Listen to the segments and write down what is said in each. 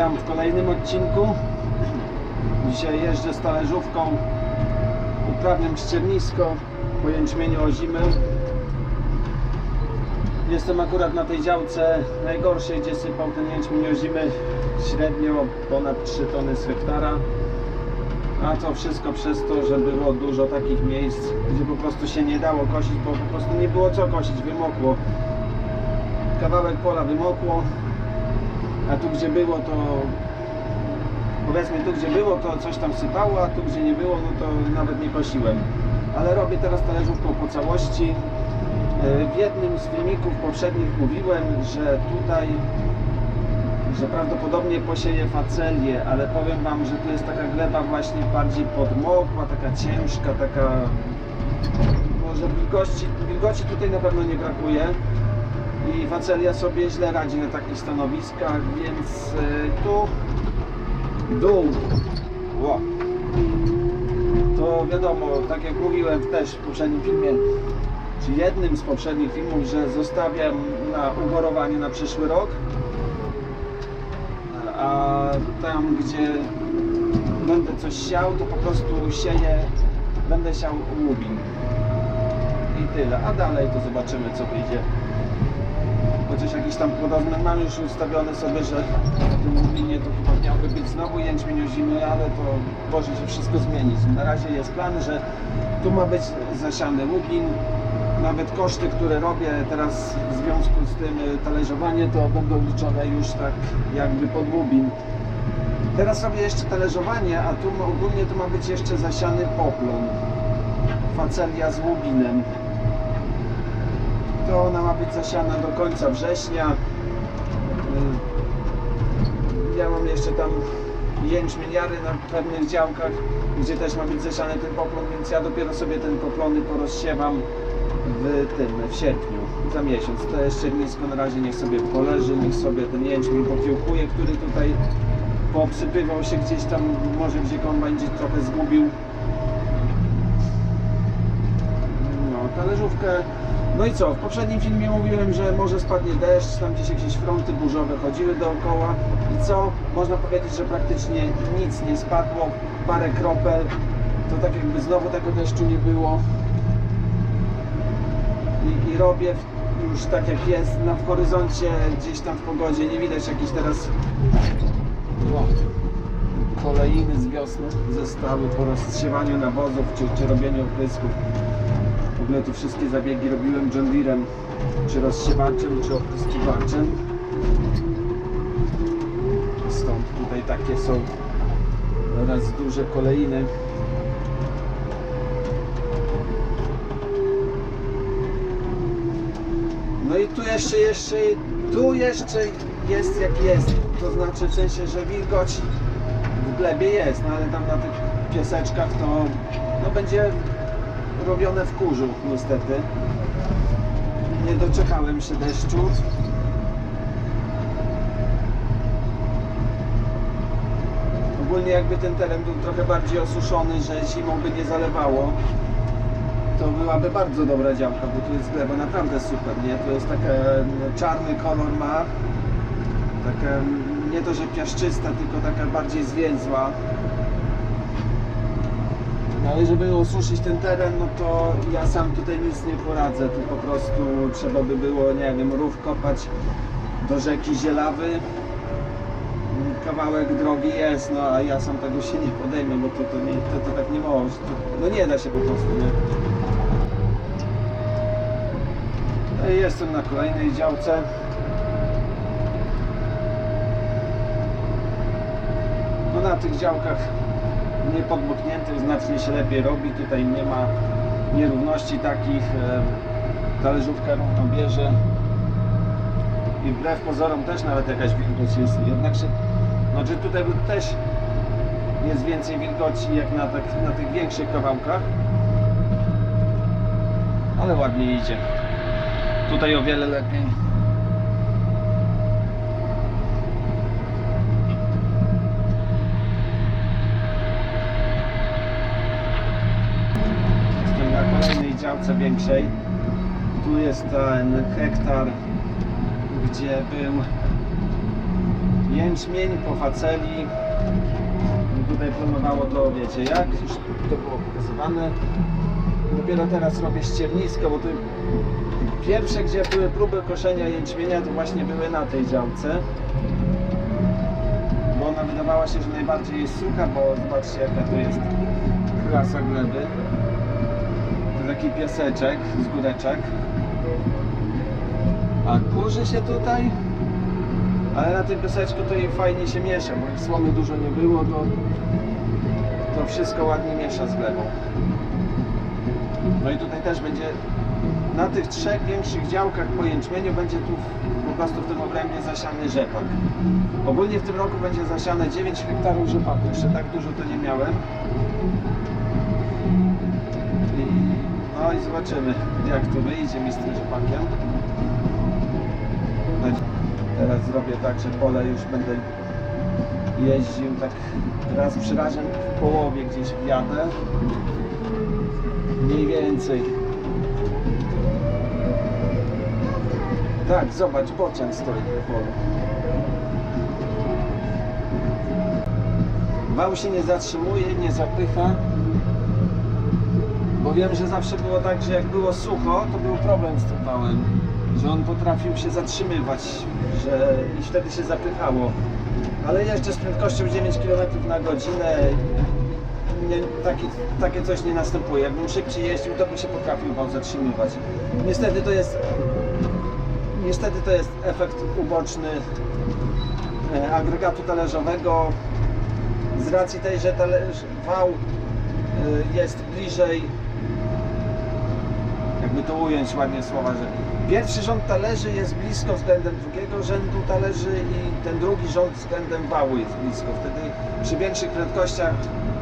Witam w kolejnym odcinku. Dzisiaj jeżdżę z talerzówką. Uprawiam ściernisko po jęczmieniu ozimy. Jestem akurat na tej działce najgorszej, gdzie sypał ten jęczmień ozimy średnio ponad 3 tony z hektara. A to wszystko przez to, że było dużo takich miejsc, gdzie po prostu się nie dało kosić, bo po prostu nie było co kosić, wymokło. Kawałek pola wymokło, a tu gdzie było to powiedzmy tu gdzie było to coś tam sypało, a tu gdzie nie było no to nawet nie kosiłem. Ale robię teraz talerzówką po całości. E, W jednym z filmików poprzednich mówiłem, że tutaj że prawdopodobnie posieję facelię, ale powiem Wam, że tu jest taka gleba właśnie bardziej podmokła, taka ciężka, taka może wilgoci, wilgoci tutaj na pewno nie brakuje i facelia sobie źle radzi na takich stanowiskach, więc y, tu dół. Ło. to wiadomo, tak jak mówiłem też w poprzednim filmie czy jednym z poprzednich filmów, że zostawiam na ugorowanie na przyszły rok a tam gdzie będę coś siał to po prostu sieję będę siał łubin i tyle, a dalej to zobaczymy co wyjdzie chociaż jakiś tam podobny mam już ustawione sobie, że w tym łubinie to chyba miałby być znowu jęczmień zimy, ale to może się wszystko zmienić. Na razie jest plan, że tu ma być zasiany łubin. Nawet koszty, które robię teraz w związku z tym y, talerzowanie, to będą liczone już tak jakby pod łubin. Teraz robię jeszcze talerzowanie, a tu ogólnie to ma być jeszcze zasiany poplon. Facelia z łubinem to ona ma być zasiana do końca września. Y, Ja mam jeszcze tam jęczmieniary na pewnych działkach, gdzie też ma być zasiany ten poplon, więc ja dopiero sobie ten poplony porozsiewam w tym, w sierpniu, za miesiąc. To jeszcze nisko na razie niech sobie poleży, niech sobie ten jęczmień pokiełkuje, który tutaj poobsypywał się gdzieś tam, może gdzie kombajn gdzieś trochę zgubił. No, talerzówkę. No i co? W poprzednim filmie mówiłem, że może spadnie deszcz, tam gdzieś jakieś fronty burzowe chodziły dookoła. I co? Można powiedzieć, że praktycznie nic nie spadło, parę kropel. To tak jakby znowu tego deszczu nie było. I, i robię już tak jak jest, na w horyzoncie, gdzieś tam w pogodzie, nie widać jakiś teraz kolejny z wiosny zostały po rozsiewaniu nawozów czy, czy robieniu oprysków. Ogóle tu wszystkie zabiegi robiłem John Deerem, czy rozsiewaczem, czy opryskiwaczem. Stąd tutaj takie są oraz duże kolejny. No i tu jeszcze, jeszcze, tu jeszcze jest jak jest. To znaczy w sensie, że wilgoć w glebie jest, no ale tam na tych pieseczkach to no będzie robione w kurzu niestety. Nie doczekałem się deszczu. Ogólnie jakby ten teren był trochę bardziej osuszony, że zimą by nie zalewało, to byłaby bardzo dobra działka, bo tu jest gleba naprawdę super, nie? To jest taka no, czarny kolor ma, taka nie to, że piaszczysta, tylko taka bardziej zwięzła. No ale żeby osuszyć ten teren, no to ja sam tutaj nic nie poradzę, tu po prostu trzeba by było, nie wiem, rów kopać do rzeki Zielawy. Kawałek drogi jest, no a ja sam tego się nie podejmę, bo to, to, nie, to, to tak nie może, to, no nie da się po prostu, nie? No Jestem na kolejnej działce. No na tych działkach niepodmokniętych znacznie się lepiej robi. Tutaj nie ma nierówności takich. e, Talerzówka równo bierze. I wbrew pozorom też nawet jakaś wilgoć jest. Jednakże, znaczy tutaj też jest więcej wilgoci jak na, tak, na tych większych kawałkach. Ale ładnie idzie. Tutaj o wiele lepiej. Jestem na kolejnej działce większej. Tu jest ten hektar, gdzie był jęczmień po faceli. Tutaj planowało to, wiecie jak, już to było pokazywane. Dopiero teraz robię ściernisko, bo tu pierwsze, gdzie były próby koszenia jęczmienia, to właśnie były na tej działce. Bo ona wydawała się, że najbardziej jest sucha, bo zobaczcie jaka tu jest klasa gleby. Taki piaseczek z góreczek. A kurzy się tutaj, ale na tym piaseczku to jej fajnie się miesza, bo jak słomy dużo nie było, to, to wszystko ładnie miesza z glebą. No i tutaj też będzie na tych trzech większych działkach po jęczmieniu będzie tu po prostu w tym obrębie zasiany rzepak. Ogólnie w tym roku będzie zasiane 9 hektarów rzepaku. Jeszcze tak dużo to nie miałem. Zobaczymy jak to wyjdzie mi z tym rzepakiem. Teraz zrobię tak, że pole już będę jeździł tak raz przy razem w połowie gdzieś wjadę. Mniej więcej. Tak, zobacz, bocian stoi na polu. Wał się nie zatrzymuje, nie zapycha. Bo wiem, że zawsze było tak, że jak było sucho, to był problem z tym wałem. Że on potrafił się zatrzymywać, że i wtedy się zapychało. Ale jeszcze z prędkością 9 km na godzinę nie, taki, takie coś nie następuje. Jakbym szybciej jeździł, to by się potrafił wał zatrzymywać. Niestety to jest niestety to jest efekt uboczny e, agregatu talerzowego z racji tej, że talerz, wał e, jest bliżej jakby to ująć ładnie słowa, że pierwszy rząd talerzy jest blisko względem drugiego rzędu talerzy i ten drugi rząd względem wału jest blisko. Wtedy przy większych prędkościach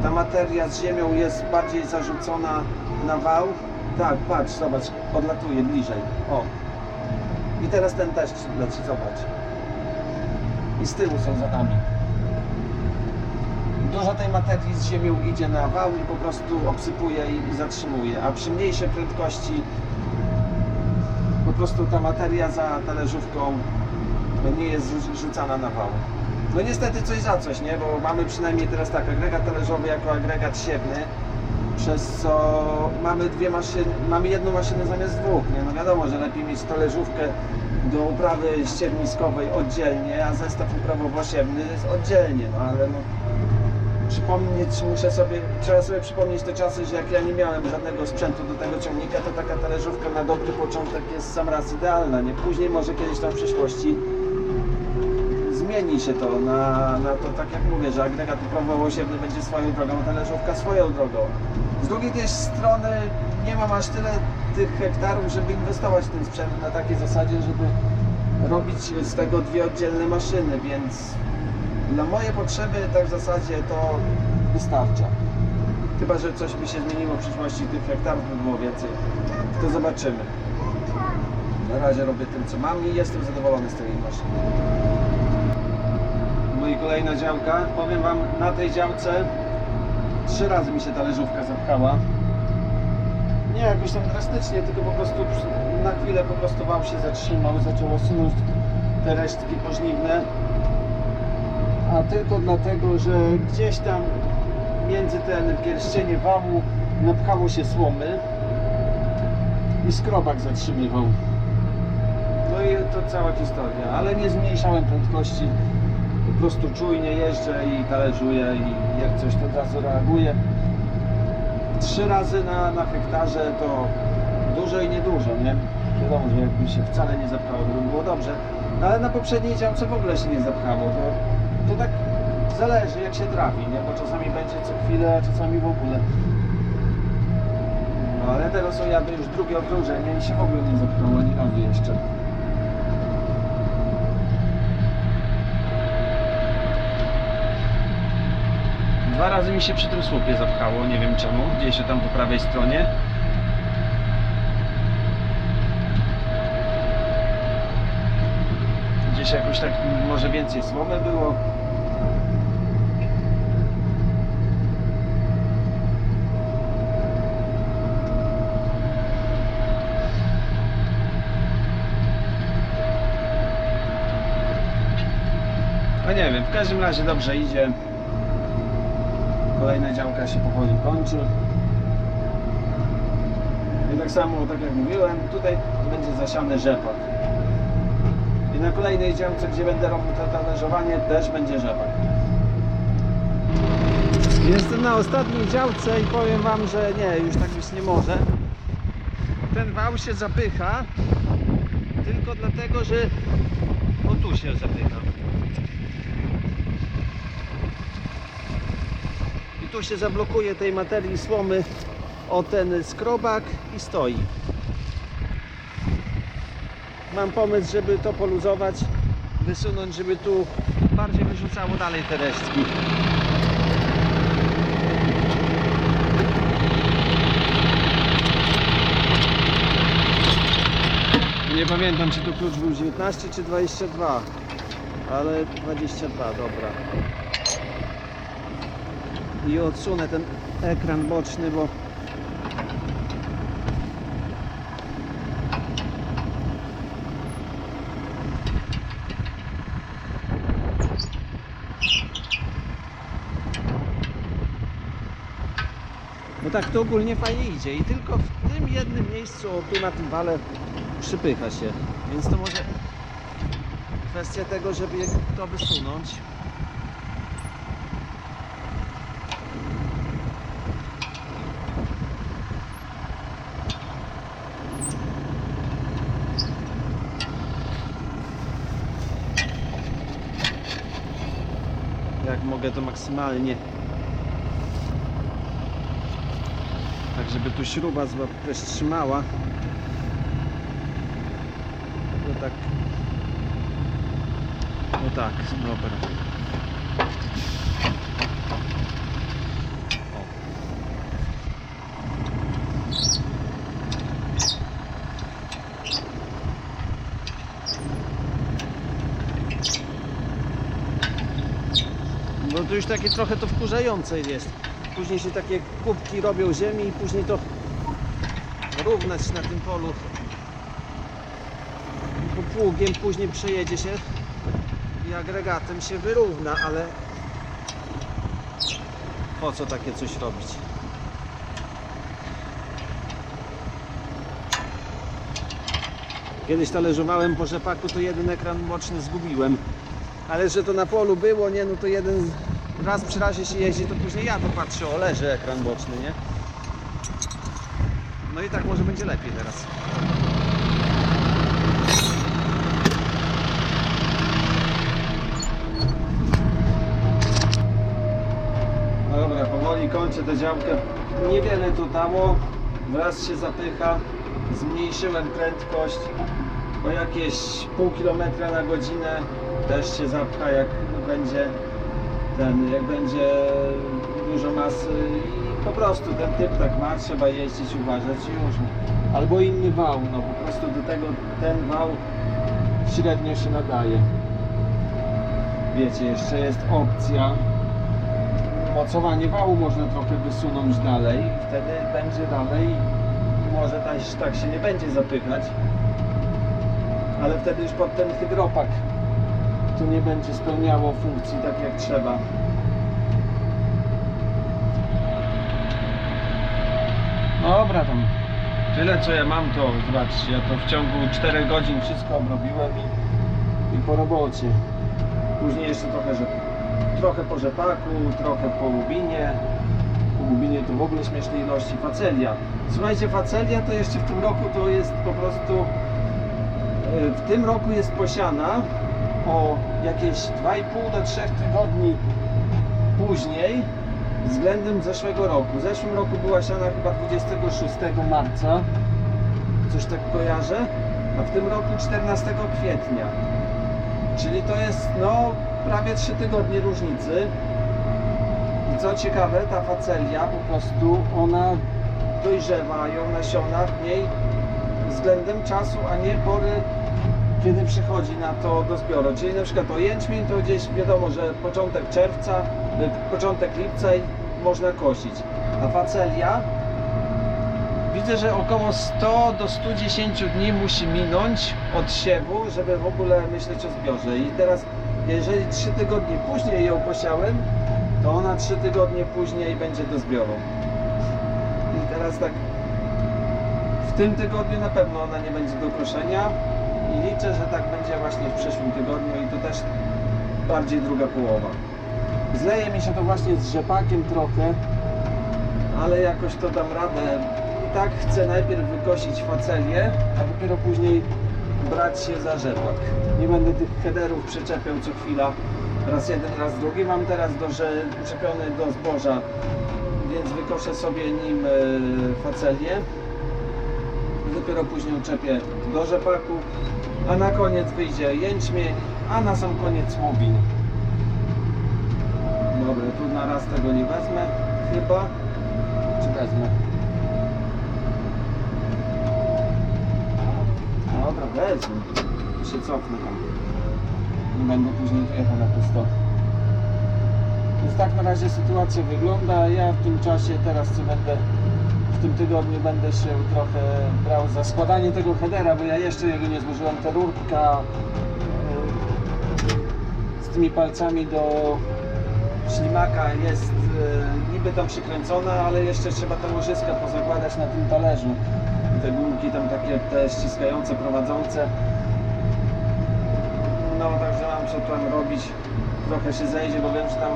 ta materia z ziemią jest bardziej zarzucona na wał. Tak, patrz, zobacz, odlatuje bliżej. O. I teraz ten też leci, zobacz. I z tyłu są za nami. Dużo tej materii z ziemią idzie na wał i po prostu obsypuje i zatrzymuje, a przy mniejszej prędkości prostu ta materia za talerzówką nie jest rzu- rzucana na wał. No niestety coś za coś, nie? Bo mamy przynajmniej teraz tak, agregat talerzowy jako agregat siewny, przez co mamy dwie maszyny, mamy jedną maszynę zamiast dwóch, nie? No wiadomo, że lepiej mieć talerzówkę do uprawy ścierniskowej oddzielnie, a zestaw uprawowo-siewny oddzielnie, no ale no przypomnieć muszę sobie, trzeba sobie przypomnieć te czasy, że jak ja nie miałem żadnego sprzętu do tego ciągnika, to taka talerzówka na dobry początek jest sam raz idealna, nie? Później może kiedyś tam w przyszłości zmieni się to na, na to, tak jak mówię, że agregat uprawowo-siewny będzie swoją drogą, a talerzówka swoją drogą. Z drugiej też strony nie mam aż tyle tych hektarów, żeby inwestować w ten sprzęt na takiej zasadzie, żeby robić z tego dwie oddzielne maszyny, więc na moje potrzeby tak w zasadzie to wystarcza. Chyba, że coś by się zmieniło w przyszłości, tych hektarów by było więcej, to zobaczymy. Na razie robię tym, co mam i jestem zadowolony z tej maszyny. No i kolejna działka. Powiem Wam, na tej działce trzy razy mi się ta leżówka zapchała. Nie jakoś tam drastycznie, tylko po prostu na chwilę po prostu wał się zatrzymał, zaczęło sunąć te resztki pożniwne. A tylko dlatego, że gdzieś tam między ten pierścienie wału napchało się słomy i skrobak zatrzymywał. No i to cała historia, ale nie zmniejszałem prędkości. Po prostu czujnie jeżdżę i talerzuję i jak coś to od razu reaguję. Trzy razy na, na hektarze to dużo i niedużo, nie? Wiadomo, że jakby się wcale nie zapchało, to by było dobrze. No ale na poprzedniej działce w ogóle się nie zapchało. To, to tak zależy jak się trafi, nie? Bo czasami będzie co chwilę, a czasami w ogóle. No ale teraz są jadę już drugie okrążenie i się w ogóle nie zapchało ani razu jeszcze. Dwa razy mi się przy tym słupie zapchało, nie wiem czemu, gdzieś się tam po prawej stronie. Gdzieś jakoś tak może więcej słomy było. No nie wiem, w każdym razie dobrze idzie. Kolejna działka się powoli kończy. I tak samo, tak jak mówiłem, tutaj będzie zasiany rzepak. I na kolejnej działce, gdzie będę robił to talerzowanie, też będzie rzepak. Jestem na ostatniej działce i powiem Wam, że nie, już tak być nie może. Ten wał się zapycha tylko dlatego, że o tu się zapycha. I tu się zablokuje tej materii słomy o ten skrobak i stoi. Mam pomysł, żeby to poluzować, wysunąć, żeby tu bardziej wyrzucało dalej te resztki. Nie pamiętam, czy to klucz był 19 czy 22, ale 22, dobra. I odsunę ten ekran boczny, bo Bo tak to ogólnie fajnie idzie i tylko w tym jednym miejscu, tu na tym wale przypycha się. Więc to może kwestia tego, żeby to wysunąć. Jak mogę to maksymalnie tak żeby tu śruba też trzymała no tak no tak, dobra o. Bo to już takie trochę to wkurzające jest. Później się takie kubki robią ziemi i później to równać na tym polu. Bo pługiem później przejedzie się i agregatem się wyrówna, ale po co takie coś robić? Kiedyś talerzowałem po rzepaku, to jeden ekran boczny zgubiłem. Ale że to na polu było, nie, no to jeden raz przy razie się jeździ, to później ja to patrzę, o leży ekran boczny, nie? No i tak może będzie lepiej teraz. No dobra, powoli kończę tę działkę. Niewiele tu dało, wraz się zapycha, zmniejszyłem prędkość o jakieś pół kilometra na godzinę też się zapcha jak będzie ten, jak będzie dużo masy i po prostu ten typ tak ma, trzeba jeździć, uważać i już. Albo inny wał, no po prostu do tego ten wał średnio się nadaje. Wiecie, jeszcze jest opcja mocowanie wału można trochę wysunąć dalej wtedy będzie dalej może tak, tak się nie będzie zapychać ale wtedy już pod ten hydropak tu nie będzie spełniało funkcji tak jak trzeba. Dobra tam. Tyle co ja mam to zobaczcie, ja to w ciągu 4 godzin wszystko obrobiłem i, i po robocie. Później jeszcze trochę, że, trochę po rzepaku, trochę po łubinie. Po łubinie to w ogóle śmiesznej ilości. Facelia. Słuchajcie, facelia to jeszcze w tym roku to jest po prostu E, w tym roku jest posiana o jakieś 2,5 do 3 tygodni później względem zeszłego roku. W zeszłym roku była siana chyba 26 marca, coś tak kojarzę, a w tym roku 14 kwietnia. Czyli to jest no prawie 3 tygodnie różnicy. I co ciekawe, ta facelia po prostu ona dojrzewają nasiona w niej względem czasu, a nie pory, kiedy przychodzi na to do zbioru. Czyli na przykład o jęczmień to gdzieś wiadomo, że początek czerwca, y, początek lipca i można kosić. A facelia widzę, że około 100 do 110 dni musi minąć od siewu, żeby w ogóle myśleć o zbiorze. I teraz jeżeli 3 tygodnie później ją posiałem, to ona 3 tygodnie później będzie do zbioru. I teraz tak, w tym tygodniu na pewno ona nie będzie do koszenia liczę, że tak będzie właśnie w przyszłym tygodniu i to też bardziej druga połowa. Zleje mi się to właśnie z rzepakiem trochę, ale jakoś to dam radę. I tak chcę najpierw wykosić facelię, a dopiero później brać się za rzepak. Nie będę tych headerów przyczepiał co chwila, raz jeden, raz drugi. Mam teraz do, że przyczepiony do zboża, więc wykoszę sobie nim e, facelię. Dopiero później uczepię do rzepaku, a na koniec wyjdzie jęczmień, a na sam koniec łubin. Dobra, tu na raz tego nie wezmę, chyba. Czy wezmę? Dobra, wezmę. Się cofnę tam. Nie będę później jechał na pusto. Więc tak na razie sytuacja wygląda. Ja w tym czasie teraz co będę w tym tygodniu będę się trochę brał za składanie tego headera, bo ja jeszcze jego nie złożyłem. Ta rurka e, z tymi palcami do ślimaka jest e, niby tam przykręcona, ale jeszcze trzeba te łożyska pozakładać na tym talerzu. Te gumki tam takie te ściskające, prowadzące. No także mam co tam robić. Trochę się zejdzie, bo wiem, że tam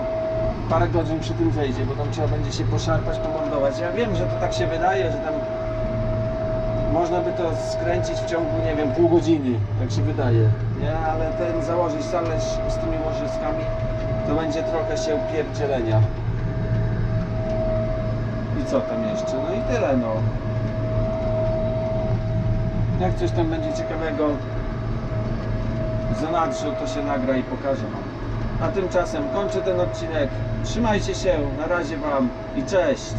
parę godzin przy tym zejdzie, bo tam trzeba będzie się poszarpać, pomordować. Ja wiem, że to tak się wydaje, że tam można by to skręcić w ciągu, nie wiem, pół godziny, tak się wydaje. Nie, ale ten założyć talerz z tymi łożyskami, to będzie trochę się pierdzielenia. I co tam jeszcze? No i tyle no. Jak coś tam będzie ciekawego zanadrzu, to się nagra i pokażę wam. A tymczasem kończę ten odcinek. Trzymajcie się, na razie wam i cześć!